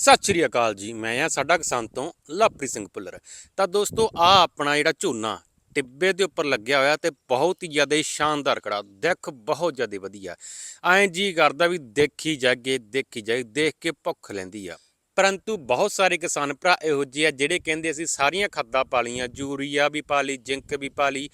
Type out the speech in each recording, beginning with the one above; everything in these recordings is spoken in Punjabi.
ਸਤਿ ਸ਼੍ਰੀ ਅਕਾਲ ਜੀ, ਮੈਂ ਆ ਸਾਡਾ ਕਿਸਾਨ ਤੋਂ ਲਵਪ੍ਰੀਤ ਸਿੰਘ ਭੁੱਲਰ। ਤਾਂ ਦੋਸਤੋ ਆ ਆਪਣਾ ਜਿਹੜਾ ਝੋਨਾ ਟਿੱਬੇ ਦੇ ਉੱਪਰ ਲੱਗਿਆ ਹੋਇਆ ਤੇ ਬਹੁਤ ਹੀ ਜ਼ਿਆਦਾ ਸ਼ਾਨਦਾਰ ਖੜਾ, ਦੇਖ ਬਹੁਤ ਜ਼ਿਆਦਾ ਵਧੀਆ। ਐਂ ਜੀ ਕਰਦਾ ਵੀ ਦੇਖੀ ਜਾਗੇ ਦੇਖੀ ਜਾਗੇ ਦੇਖ ਕੇ ਭੁੱਖ ਲੈਂਦੀ ਆ। ਪਰੰਤੂ ਬਹੁਤ ਸਾਰੇ ਕਿਸਾਨ ਭਰਾ ਇਹੋ ਜਿਹੇ ਆ ਜਿਹੜੇ ਕਹਿੰਦੇ ਅਸੀਂ ਸਾਰੀਆਂ ਖਾਦਾਂ ਪਾ ਲਈਆਂ, ਯੂਰੀਆ ਵੀ ਪਾ ਲਈ, ਜ਼ਿੰਕ ਵੀ ਪਾ ਲਈ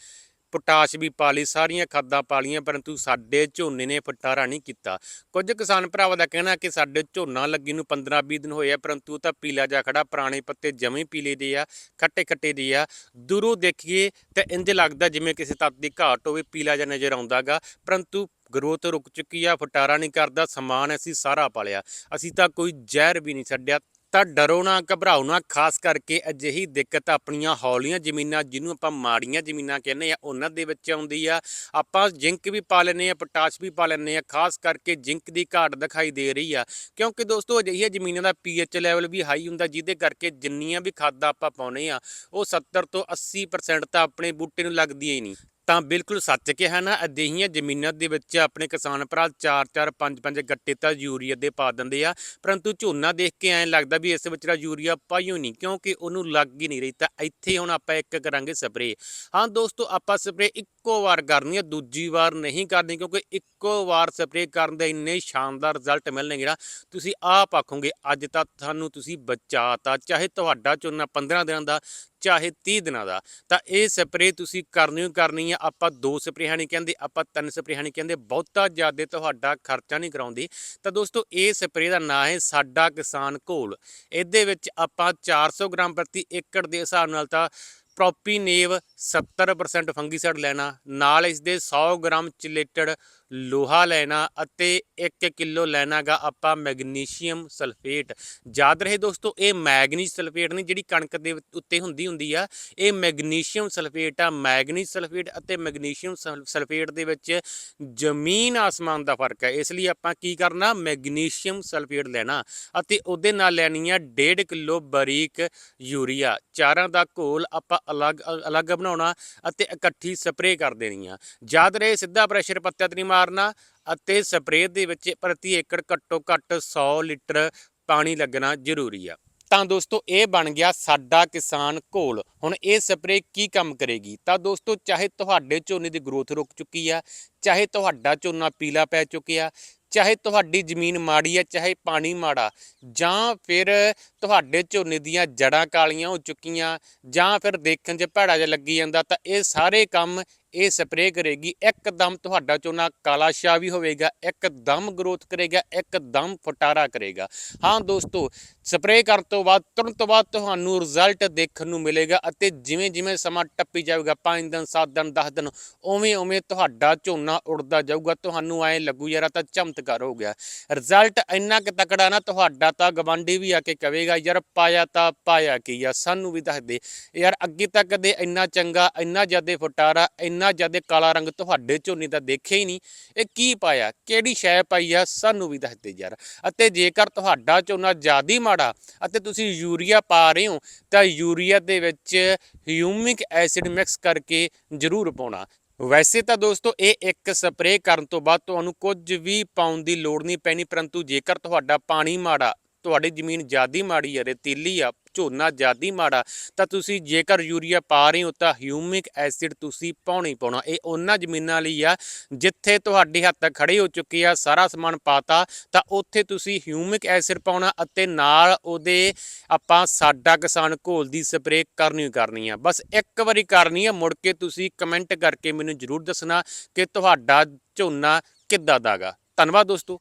ਪੋਟਾਸ਼ ਵੀ ਪਾ ਲਈ, ਸਾਰੀਆਂ ਖਾਦਾਂ ਪਾ ਲਈਆਂ, ਪਰੰਤੂ ਸਾਡੇ ਝੋਨੇ ਨੇ ਫਟਾਰਾ ਨਹੀਂ ਕੀਤਾ। ਕੁਝ ਕਿਸਾਨ ਭਰਾਵਾਂ ਦਾ ਕਹਿਣਾ ਕਿ ਸਾਡੇ ਝੋਨਾ ਲੱਗੀ ਨੂੰ 15-20 ਦਿਨ ਹੋਏ ਆ, ਪਰੰਤੂ ਉਹ ਤਾਂ ਪੀਲਾ ਜਾ ਖੜਾ, ਪੁਰਾਣੇ ਪੱਤੇ ਜਮੇ ਪੀਲੇ ਦੇ ਆ, ਖੱਟੇ ਖੱਟੇ ਦੇ ਆ। ਦੂਰੋਂ ਦੇਖੀਏ ਤਾਂ ਇੰਜ ਲੱਗਦਾ ਜਿਵੇਂ ਕਿਸੇ ਤੱਤ ਦੀ ਘਾਟ ਹੋਵੇ, ਪੀਲਾ ਜਿਹਾ ਨਜ਼ਰ ਆਉਂਦਾਗਾ, ਪਰੰਤੂ ਗਰੋਥ ਰੁਕ ਚੁੱਕੀ ਆ, ਫਟਾਰਾ ਨਹੀਂ ਕਰਦਾ, ਸਮਾਨ ਅਸੀਂ ਸਾਰਾ ਪਾਲਿਆ ਅਸੀਂ ਤਾਂ ਕੋਈ ਜ਼ਹਿਰ ਵੀ ਨਹੀਂ ਛੱਡਿਆ ਤਾਂ ਡਰੋ ਨਾ, ਘਬਰਾਓ ਨਾ, ਖਾਸ ਕਰਕੇ ਅਜਿਹੀ ਦਿੱਕਤ ਆਪਣੀਆਂ ਹੌਲੀਆਂ ਜ਼ਮੀਨਾਂ ਜਿਹਨੂੰ ਆਪਾਂ ਮਾੜੀਆਂ ਜ਼ਮੀਨਾਂ ਕਹਿੰਦੇ ਆ ਉਹਨਾਂ ਦੇ ਵਿੱਚ ਆਉਂਦੀ ਆ। ਆਪਾਂ ਜ਼ਿੰਕ ਵੀ ਪਾ ਲੈਂਦੇ ਆ ਪੋਟਾਸ਼ ਵੀ ਪਾ ਲੈਂਦੇ ਆ ਖਾਸ ਕਰਕੇ ਜ਼ਿੰਕ ਦੀ ਘਾਟ ਦਿਖਾਈ ਦੇ ਰਹੀ ਆ। ਕਿਉਂਕਿ ਦੋਸਤੋ, ਅਜਿਹੀਆਂ ਜ਼ਮੀਨਾਂ ਦਾ ਪੀਐਚ ਲੈਵਲ ਵੀ ਹਾਈ ਹੁੰਦਾ, ਜਿਹਦੇ ਕਰਕੇ ਜਿੰਨੀਆਂ ਵੀ ਖਾਦਾਂ ਆਪਾਂ ਪਾਉਨੇ ਆ ਉਹ 70 ਤੋਂ 80% ਤਾਂ ਆਪਣੇ ਬੂਟੇ ਨੂੰ ਲੱਗਦੀਆਂ ਹੀ ਨਹੀਂ। ਤਾਂ ਬਿਲਕੁਲ ਸੱਚ ਕਿਹਾ ਨਾ, ਅਜਿਹੀਆਂ ਜ਼ਮੀਨਾਂ ਦੇ ਵਿੱਚ ਆਪਣੇ ਕਿਸਾਨ ਭਰਾ 4-4 5-5 ਗੱਟੇ ਤਾਂ ਯੂਰੀਆ ਦੇ ਪਾ ਦਿੰਦੇ ਆ, ਪਰੰਤੂ ਝੋਨਾ ਦੇਖ ਕੇ ਐਂ ਲੱਗਦਾ ਵੀ ਇਸ ਵਿੱਚ ਯੂਰੀਆ ਪਾਈਓ ਨਹੀਂ, ਕਿਉਂਕਿ ਉਹਨੂੰ ਲੱਗ ਹੀ ਨਹੀਂ ਰਹੀ, ਤਾਂ ਇੱਥੇ ਹੁਣ ਆਪਾਂ ਇੱਕ ਕਰਾਂਗੇ ਸਪਰੇ ਹਾਂ ਦੋਸਤੋ, ਆਪਾਂ ਸਪਰੇ ਇੱਕੋ ਵਾਰ ਕਰਨੀ ਹੈ ਦੂਜੀ ਵਾਰ ਨਹੀਂ ਕਰਨੀ, ਕਿਉਂਕਿ ਇੱਕ ਇੱਕੋ ਵਾਰ ਸਪਰੇਅ ਕਰਨ ਦੇ ਇੰਨੇ ਸ਼ਾਨਦਾਰ ਰਿਜ਼ਲਟ ਮਿਲਣਗੇ ਨਾ, ਤੁਸੀਂ ਆਪ ਆਖੋਗੇ, ਅੱਜ ਤਾਂ ਤੁਹਾਨੂੰ ਤੁਸੀਂ ਬਚਾਤਾ ਚਾਹੇ ਤੁਹਾਡਾ ਝੋਨਾ 15 ਦਿਨਾਂ ਦਾ, ਚਾਹੇ 30 ਦਿਨਾਂ ਦਾ, ਤਾਂ ਇਹ ਸਪਰੇ ਤੁਸੀਂ ਕਰਨੀ ਹੀ ਕਰਨੀ ਆ। ਆਪਾਂ ਦੋ ਸਪਰੇਹਾਂ ਨਹੀਂ ਕਹਿੰਦੇ, ਆਪਾਂ ਤਿੰਨ ਸਪਰੇਹਾਂ ਨਹੀਂ ਕਹਿੰਦੇ, ਬਹੁਤਾ ਜ਼ਿਆਦਾ ਤੁਹਾਡਾ ਖਰਚਾ ਨਹੀਂ ਕਰਾਉਂਦੀ। ਤਾਂ ਦੋਸਤੋ, ਇਹ ਸਪਰੇ ਦਾ ਨਾਂ ਹੈ ਸਾਡਾ ਕਿਸਾਨ ਘੋਲ। ਇਹਦੇ ਵਿੱਚ ਆਪਾਂ 400 ਗ੍ਰਾਮ ਪ੍ਰਤੀ ਏਕੜ ਦੇ ਹਿਸਾਬ ਨਾਲ ਤਾਂ ਪ੍ਰੋਪੀਨੇਵ 70% ਫੰਗੀਸਾਈਡ ਲੈਣਾ, ਨਾਲ ਇਸ ਦੇ 100 ਗ੍ਰਾਮ ਚਿਲੇਟਡ ਲੋਹਾ ਲੈਣਾ ਅਤੇ 1 ਕਿਲੋ ਲੈਣਾਗਾ ਆਪਾਂ ਮੈਗਨੀਸ਼ੀਅਮ ਸਲਫੇਟ। ਯਾਦ ਰਹੇ ਦੋਸਤੋ, ਇਹ ਮੈਗਨੀਜ਼ ਸਲਫੇਟ ਨਹੀਂ, ਜਿਹੜੀ ਕਣਕ ਦੇ ਉੱਤੇ ਹੁੰਦੀ ਹੁੰਦੀ ਆ, ਇਹ ਮੈਗਨੀਸ਼ੀਅਮ ਸਲਫੇਟ ਆ। ਮੈਗਨੀਜ਼ ਸਲਫੇਟ ਅਤੇ ਮੈਗਨੀਸ਼ੀਅਮ ਸਲ- ਸਲਫੇਟ ਦੇ ਵਿੱਚ ਜ਼ਮੀਨ ਆਸਮਾਨ ਦਾ ਫ਼ਰਕ ਹੈ ਇਸ ਲਈ ਆਪਾਂ ਕੀ ਕਰਨਾ, ਮੈਗਨੀਸ਼ੀਅਮ ਸਲਫੇਟ ਲੈਣਾ ਅਤੇ ਉਹਦੇ ਨਾਲ ਲੈਣੀ ਆ 1.5 ਕਿਲੋ ਬਰੀਕ ਯੂਰੀਆ। ਚਾਰਾਂ ਦਾ ਘੋਲ ਆਪਾਂ ਅਲੱਗ ਅਲੱਗ ਬਣਾਉਣਾ ਅਤੇ ਇਕੱਠੀ ਸਪਰੇਅ ਕਰ ਦੇਣੀ ਆ। ਯਾਦ ਰਹੇ ਸਿੱਧਾ ਪ੍ਰੈਸ਼ਰ ਪੱਤਿਆਂ ਤੇ ਨਹੀਂ ਮਾਰਨਾ ਅਤੇ ਸਪਰੇਅ ਦੇ ਵਿੱਚ ਪ੍ਰਤੀ ਏਕੜ ਘੱਟੋ ਘੱਟ 100 ਲੀਟਰ ਪਾਣੀ ਲੱਗਣਾ ਜ਼ਰੂਰੀ ਆ। ਤਾਂ ਦੋਸਤੋ, ਇਹ ਬਣ ਗਿਆ ਸਾਡਾ ਕਿਸਾਨ ਘੋਲ। ਹੁਣ ਇਹ ਸਪਰੇਅ ਕੀ ਕੰਮ ਕਰੇਗੀ? ਤਾਂ ਦੋਸਤੋ, ਚਾਹੇ ਤੁਹਾਡੇ ਝੋਨੇ ਦੀ ਗਰੋਥ ਰੁਕ ਚੁੱਕੀ ਆ, ਚਾਹੇ ਤੁਹਾਡਾ ਝੋਨਾ ਪੀਲਾ ਪੈ ਚੁੱਕਿਆ ਚਾਹੇ ਤੁਹਾਡੀ ਜ਼ਮੀਨ ਮਾੜੀ ਹੈ, ਚਾਹੇ ਪਾਣੀ ਮਾੜਾ, ਜਾਂ ਫਿਰ ਤੁਹਾਡੇ ਝੋਨੇ ਦੀਆਂ ਜੜਾਂ ਕਾਲੀਆਂ ਹੋ ਚੁੱਕੀਆਂ, ਜਾਂ ਫਿਰ ਦੇਖਣ 'ਚ ਭੈੜਾ ਜਿਹਾ ਲੱਗੀ ਜਾਂਦਾ, ਤਾਂ ਇਹ ਸਾਰੇ ਕੰਮ ਇਹ ਸਪਰੇਅ ਕਰੇਗੀ, ਇੱਕਦਮ ਤੁਹਾਡਾ ਝੋਨਾ ਕਾਲਾ ਸ਼ਾ ਵੀ ਹੋਵੇਗਾ, ਇੱਕਦਮ ਗਰੋਥ ਕਰੇਗਾ, ਇੱਕਦਮ ਫਟਾਰਾ ਕਰੇਗਾ। ਹਾਂ ਦੋਸਤੋ, ਸਪਰੇਅ ਕਰਨ ਤੋਂ ਬਾਅਦ, ਤੁਰੰਤ ਬਾਅਦ ਤੁਹਾਨੂੰ ਰਿਜ਼ਲਟ ਦੇਖਣ ਨੂੰ ਮਿਲੇਗਾ ਅਤੇ ਜਿਵੇਂ ਜਿਵੇਂ ਸਮਾਂ ਟੱਪੀ ਜਾਵੇਗਾ 5 ਦਿਨ 7 ਦਿਨ 10 ਦਿਨ ਉਵੇਂ ਉਵੇਂ ਤੁਹਾਡਾ ਝੋਨਾ ਉੜਦਾ ਜਾਊਗਾ, ਤੁਹਾਨੂੰ ਐਂ ਲੱਗੂ ਯਾਰ ਤਾਂ ਚਮਤਕਾਰ ਹੋ ਗਿਆ। ਰਿਜ਼ਲਟ ਇੰਨਾ ਕਿ ਤਕੜਾ ਨਾ, ਤੁਹਾਡਾ ਤਾਂ ਗਵਾਂਢੀ ਵੀ ਆ ਕੇ ਕਵੇਗਾ, ਯਾਰ ਪਾਇਆ ਤਾਂ ਪਾਇਆ ਕੀ ਆ, ਸਾਨੂੰ ਵੀ ਦੱਸ ਦੇ। ਯਾਰ ਅੱਗੇ ਤੱਕ ਦੇ ਇੰਨਾ ਚੰਗਾ, ਇੰਨਾ ਜ਼ਿਆਦਾ ਫਟਾਰਾ, ਇੰਨਾ ਜ਼ਿਆਦਾ ਕਾਲਾ ਰੰਗ ਤੁਹਾਡੇ ਝੋਨੇ ਦਾ ਦੇਖਿਆ ਹੀ ਨਹੀਂ। ਇਹ ਕੀ ਪਾਇਆ? ਕਿਹੜੀ ਸ਼ੈ ਪਾਈ ਆ? ਸਾਨੂੰ ਵੀ ਦੱਸ ਦੇ ਯਾਰ। ਅਤੇ ਜੇਕਰ ਤੁਹਾਡਾ ਝੋਨਾ ਜ਼ਿਆਦੀ ਮਾੜਾ ਅਤੇ ਤੁਸੀਂ ਯੂਰੀਆ ਪਾ ਰਹੇ ਹੋ, ਤਾਂ ਯੂਰੀਆ ਦੇ ਵਿੱਚ ਹਿਊਮਿਕ ਐਸਿਡ ਮਿਕਸ ਕਰਕੇ ਜ਼ਰੂਰ ਪਾਉਣਾ। ਵੈਸੇ ਤਾਂ ਦੋਸਤੋ, ਇਹ ਇੱਕ ਸਪਰੇਅ ਕਰਨ ਤੋਂ ਬਾਅਦ ਤੁਹਾਨੂੰ ਕੁਝ ਵੀ ਪਾਉਣ ਦੀ ਲੋੜ ਨਹੀਂ ਪੈਣੀ, ਪਰੰਤੂ ਜੇਕਰ ਤੁਹਾਡਾ ਪਾਣੀ ਮਾੜਾ, ਤੁਹਾਡੀ ਜ਼ਮੀਨ ਜ਼ਿਆਦੀ ਮਾੜੀ ਹੈ ਰੇਤੀਲੀ ਆ ਝੋਨਾ ਜ਼ਿਆਦੀ ਮਾੜਾ, ਤਾਂ ਤੁਸੀਂ ਜੇਕਰ ਯੂਰੀਆ ਪਾ ਰਹੇ ਹੋ ਤਾਂ ਹਿਊਮਿਕ ਐਸਿਡ ਤੁਸੀਂ ਪਾਉਣਾ ਹੀ ਪਾਉਣਾ। ਇਹ ਉਹਨਾਂ ਜ਼ਮੀਨਾਂ ਲਈ ਆ, ਜਿੱਥੇ ਤੁਹਾਡੇ ਹੱਥ ਖੜੇ ਹੋ ਚੁੱਕੇ ਆ, ਸਾਰਾ ਸਮਾਨ ਪਾਤਾ, ਤਾਂ ਉੱਥੇ ਤੁਸੀਂ ਹਿਊਮਿਕ ਐਸਿਡ ਪਾਉਣਾ ਅਤੇ ਨਾਲ ਉਹਦੇ ਆਪਾਂ ਸਾਡਾ ਕਿਸਾਨ ਘੋਲ ਦੀ ਸਪਰੇਅ ਕਰਨੀ ਕਰਨੀ ਆ। ਬਸ ਇੱਕ ਵਾਰੀ ਕਰਨੀ ਆ, ਮੁੜ ਕੇ ਤੁਸੀਂ ਕਮੈਂਟ ਕਰਕੇ ਮੈਨੂੰ ਜਰੂਰ ਦੱਸਣਾ ਕਿ ਤੁਹਾਡਾ ਝੋਨਾ ਕਿੱਦਾਂ ਦਾਗਾ ਧੰਨਵਾਦ ਦੋਸਤੋ।